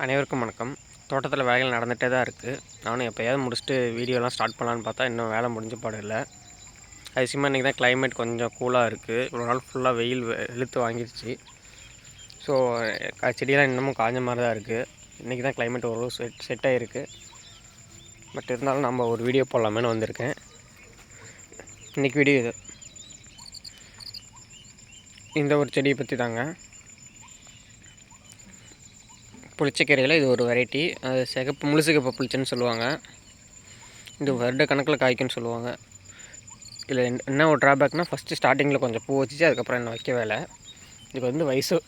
அனைவருக்கும் வணக்கம். தோட்டத்தில் வேலைகள் நடந்துகிட்டே தான் இருக்குது நானும் எப்போயாவது முடிச்சுட்டு வீடியோலாம் ஸ்டார்ட் பண்ணலான்னு பார்த்தா இன்னும் வேலை முடிஞ்ச பாடு இல்லை. அதிசயமாக இன்றைக்கி தான் கிளைமேட் கொஞ்சம் கூலாக இருக்குது இவ்வளோ நாள் ஃபுல்லாக வெயில் வெ- இழுத்து வாங்கிடுச்சு ஸோ செடியெல்லாம் இன்னமும் காஞ்ச மாதிரி தான் இருக்குது இன்றைக்கி தான் கிளைமேட் ஓரளவு செட் செட் ஆகிருக்கு பட் இருந்தாலும் நம்ம ஒரு வீடியோ போடலாமேன்னு வந்திருக்கேன். இன்றைக்கி வீடியோ இது. இந்த ஒரு செடியை பற்றி தாங்க புளிச்சக்கீரையில் இது ஒரு வெரைட்டி அது சிகப்பு முழுசுகப்பு புளிச்சன்னு சொல்லுவாங்க. இது வருட கணக்கில் காய்க்குன்னு சொல்லுவாங்க. இதில் என்ன- ஒரு ட்ராபேக்னால் ஃபஸ்ட்டு ஸ்டார்டிங்கில் கொஞ்சம் பூ வச்சுச்சு அதுக்கப்புறம் என்ன வைக்க வேலை? இதுக்கு வந்து வயசு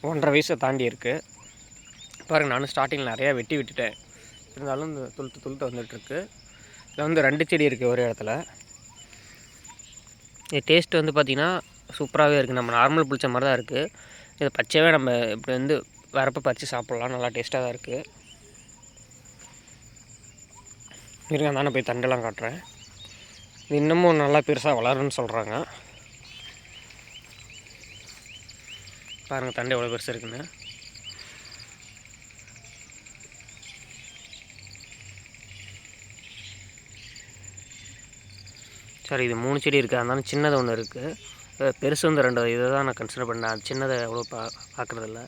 ஒன்றரை வயசை தாண்டி இருக்குது பாருங்கள் நானும் ஸ்டார்டிங்கில் நிறையா வெட்டி விட்டுட்டேன். இருந்தாலும் இந்த துளுத்து துளுத்து வந்துட்டுருக்கு இதில் வந்து ரெண்டு செடி இருக்குது ஒரு இடத்துல. இது டேஸ்ட் வந்து பார்த்திங்கன்னா சூப்பராகவே இருக்குது நம்ம நார்மல் புளிச்ச மாதிரி தான் இருக்குது இதை பச்சையாகவே நம்ம இப்படி வந்து வரப்போ பறித்து சாப்பிட்லாம். நல்லா டேஸ்ட்டாக தான் இருக்குது இருங்க தானே போய் தண்டெல்லாம் காட்டுறேன். இது இன்னமும் நல்லா பெருசாக வளரும்னு சொல்கிறாங்க பாருங்கள் தண்டை எவ்வளோ பெருசாக இருக்குன்னு. சரி இது மூணு செடி இருக்குது அதனால சின்னது ஒன்று இருக்குது பெருசு வந்து ரெண்டு. இதை தான் நான் கன்சிடர் பண்ணேன். சின்னதை எவ்வளோ பா பார்க்குறதில்ல.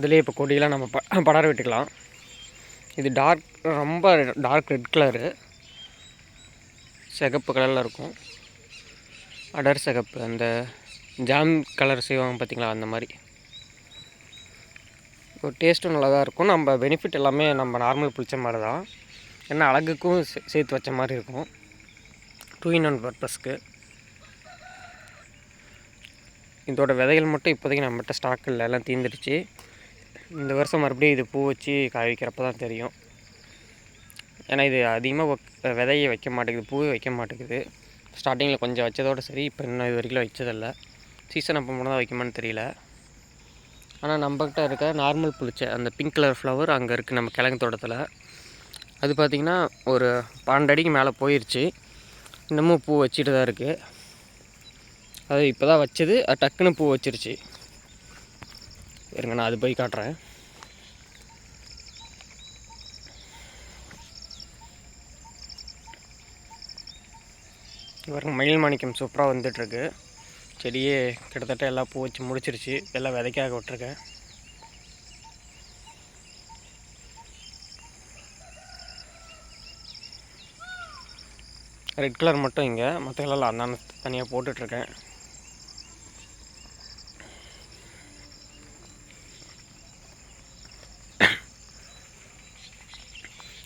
இதுலேயே இப்போ கொடியெல்லாம் நம்ம ப படர விட்டுக்கலாம். இது டார்க் ரொம்ப டார்க் ரெட் கலரு சிகப்பு கலரில் இருக்கும். அடர் சிகப்பு அந்த ஜாம் கலர் செய்வாங்க பார்த்தீங்களா அந்த மாதிரி. ஒரு டேஸ்ட்டும் நல்லா தான் இருக்கும். நம்ம பெனிஃபிட் எல்லாமே நம்ம நார்மல் புளிச்ச மாதிரி தான். ஏன்னா அழகுக்கும் சே- சேர்த்து வச்ச மாதிரி இருக்கும். டூ இன் ஒன் பர்பஸ்க்கு இதோட விதைகள் மட்டும் இப்போதைக்கு நம்மகிட்ட ஸ்டாக் இல்லை. எல்லாம் தீர்ந்துடுச்சு இந்த வருஷம் மறுபடியும் இது பூ வச்சு காய வைக்கிறப்ப தான் தெரியும். ஏன்னா இது அதிகமாக விதையை வைக்க மாட்டேங்குது பூவே வைக்க மாட்டேங்குது. ஸ்டார்டிங்கில் கொஞ்சம் வச்சதோட சரி இப்போ இன்னும் இது வரைக்கும் வச்சதில்லை. சீசன் அப்போ மட்டும் தான் வைக்குமான்னு தெரியல. ஆனால் நம்மக்கிட்ட இருக்க நார்மல் புளிச்ச அந்த பிங்க் கலர் ஃப்ளவர் அங்கே இருக்குது நம்ம கிழங்கு தோட்டத்தில். அது பார்த்திங்கன்னா ஒரு பன்னெண்டு அடிக்கு மேலே போயிடுச்சு இன்னமும் பூ வச்சுட்டு தான் இருக்குது அது இப்போ தான் வச்சது அது டக்குன்னு பூ வச்சிருச்சு. இருங்க நான் அது போய் காட்டுறேன். பாருங்க மயில் மாணிக்கம் சூப்பராக வந்துட்டுருக்கு. செடியே கிட்டத்தட்ட எல்லாம் பூ வச்சு முடிச்சிருச்சு. எல்லாம் விதைக்காக விட்ருக்கேன் ரெட் கலர் மட்டும் இங்கே. மற்ற கலரில் அந்தான தனியாக போட்டுட்ருக்கேன்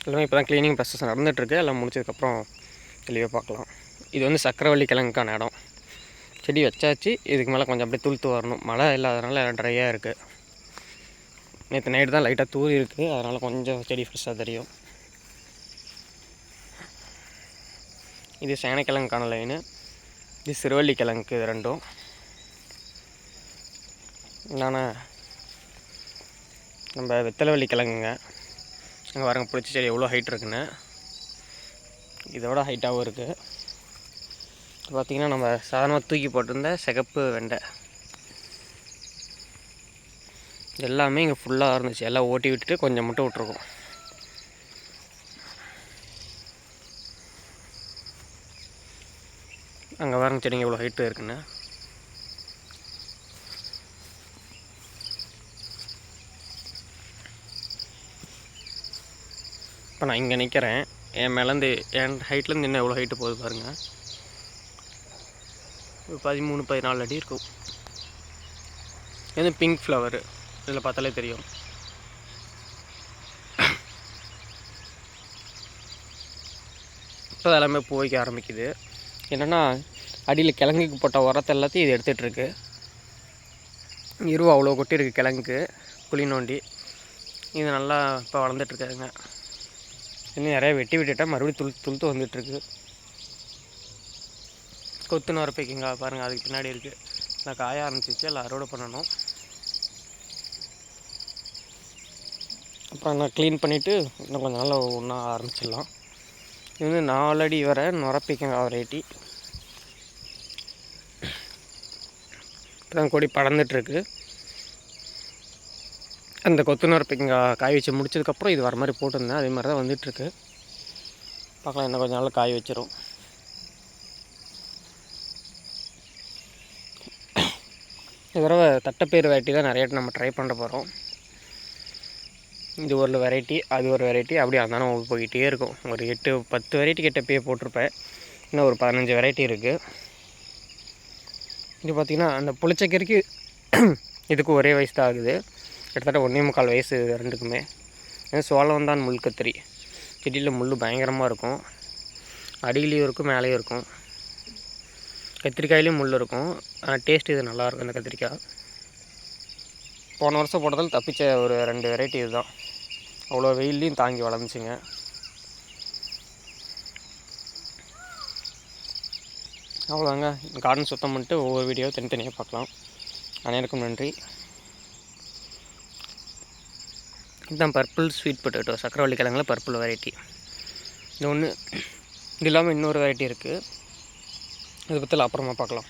எல்லாமே இப்போ தான் க்ளீனிங் ப்ராசஸ் நடந்துகிட்ருக்கு எல்லாம் முடிச்சதுக்கப்புறம் தெளிவாக பார்க்கலாம். இது வந்து சக்கரவள்ளி கிழங்குக்கான இடம். செடி வச்சாச்சு. இதுக்கு மேலே கொஞ்சம் அப்படியே துளுத்து வரணும். மழை இல்லாதனால எல்லாம் ட்ரையாக இருக்குது நேற்று நைட்டு தான் லைட்டாக தூரி இருக்குது. அதனால் கொஞ்சம் செடி ஃப்ரெஷ்ஷாக தெரியும். இது சேனக்கிழங்குக்கான லைனு இது சிறுவள்ளி கிழங்குக்கு இது ரெண்டும். என்னன்னா நம்ம வெத்தலைவள்ளி கிழங்குங்க. அங்கே பாருங்க புளிச்ச செடி எவ்வளோ ஹைட் இருக்குன்னு. இதோட ஹைட்டாகவும் இருக்குது பார்த்திங்கன்னா நம்ம சாதாரணமாக தூக்கி போட்டிருந்த சிகப்பு வெண்டை. இது எல்லாமே இங்கே ஃபுல்லாக இருந்துச்சு. எல்லாம் ஓட்டி விட்டுட்டு கொஞ்சம் மட்டும் விட்ருக்கோம் அங்கே பாருங்க செடிங்க எவ்வளோ ஹைட்டு இருக்குன்னு. இப்போ நான் இங்கே நிற்கிறேன். என் மேலேருந்து என் ஹைட்லேருந்து இன்னும் எவ்வளோ ஹைட்டு போகுது பாருங்கள் ஒரு பதிமூணு பதினாலு அடி இருக்கும். இது பிங்க் ஃப்ளவரு இதில் பார்த்தாலே தெரியும். இப்போ எல்லாமே பூ வைக்க ஆரம்பிக்குது. என்னென்னா அடியில் கிழங்குக்கு போட்ட உரத்தை எல்லாத்தையும் இது எடுத்துகிட்டு இருக்கு இருவு அவ்வளோ கொட்டியிருக்கு கிழங்குக்கு. குழி நோண்டி. இது நல்லா இப்போ வளர்ந்துட்டுருக்காங்க இன்னும் நிறைய வெட்டி விட்டுட்டால் மறுபடியும் துள் துளுத்து வந்துட்டுருக்கு கொத்து நுரப்பைக்குங்க பாருங்கள் அதுக்கு பின்னாடி இருக்குது நான் காய ஆரம்பிச்சிச்சு எல்லாம் அறுவடை பண்ணணும். அப்புறம் நான் க்ளீன் பண்ணிவிட்டு இன்னும் கொஞ்சம் நாளில் ஒன்றா ஆரம்பிச்சிடலாம். இது வந்து நாலடி வர நுரப்பிக்கங்க வெரைட்டி இப்போ தான் கொடி பறந்துட்டுருக்கு அந்த கொத்துனர் இங்கே காய வச்சு முடிச்சதுக்கப்புறம் இது வர மாதிரி போட்டிருந்தேன். அதே மாதிரி தான் வந்துட்டுருக்கு. பார்க்கலாம் இன்னும் கொஞ்சம் நாள் காய வச்சிரும். இந்த தடவை தட்டைப்பயிர் வெரைட்டி தான் நிறைய நம்ம ட்ரை பண்ண போகிறோம் இது ஒரு வெரைட்டி அது ஒரு வெரைட்டி அப்படி அந்தாலும் போய்கிட்டே இருக்கும். ஒரு எட்டு பத்து வெரைட்டி கிட்ட போய் போட்டிருப்பேன். இன்னும் ஒரு பதினஞ்சு வெரைட்டி இருக்குது இது பார்த்திங்கன்னா அந்த புளிச்சக்கறிக்கு இதுக்கு ஒரே வயசு தான் ஆகுது. கிட்டத்தட்ட ஒன்றே முக்கால் வயசு ரெண்டுக்குமே. சோளம் தான் முள் கத்திரி. செடியில் முள் பயங்கரமாக இருக்கும். அடியிலையும் இருக்கும் மேலேயும் இருக்கும். கத்திரிக்காயிலையும் முள் இருக்கும். டேஸ்ட் இது நல்லாயிருக்கும் இந்த கத்திரிக்காய். போன வருஷம் போட்டதில் தப்பிச்ச ஒரு ரெண்டு வெரைட்டி இதுதான். அவ்வளோ வெயில்லையும் தாங்கி வளர்ந்துச்சுங்க. அவ்வளோதாங்க. கார்டன் சுத்தம் பண்ணிட்டு ஒவ்வொரு வீடியோ தனித்தனியாக பார்க்கலாம். அனைவருக்கும் நன்றி. இதுதான் பர்பிள் ஸ்வீட் பொட்டேட்டோ சக்கரவள்ளி கிழங்குல பர்பிள் வெரைட்டி இது ஒன்று இது இல்லாமல் இன்னொரு வெரைட்டி இருக்குது இதை பற்றி அப்புறமா பார்க்கலாம்.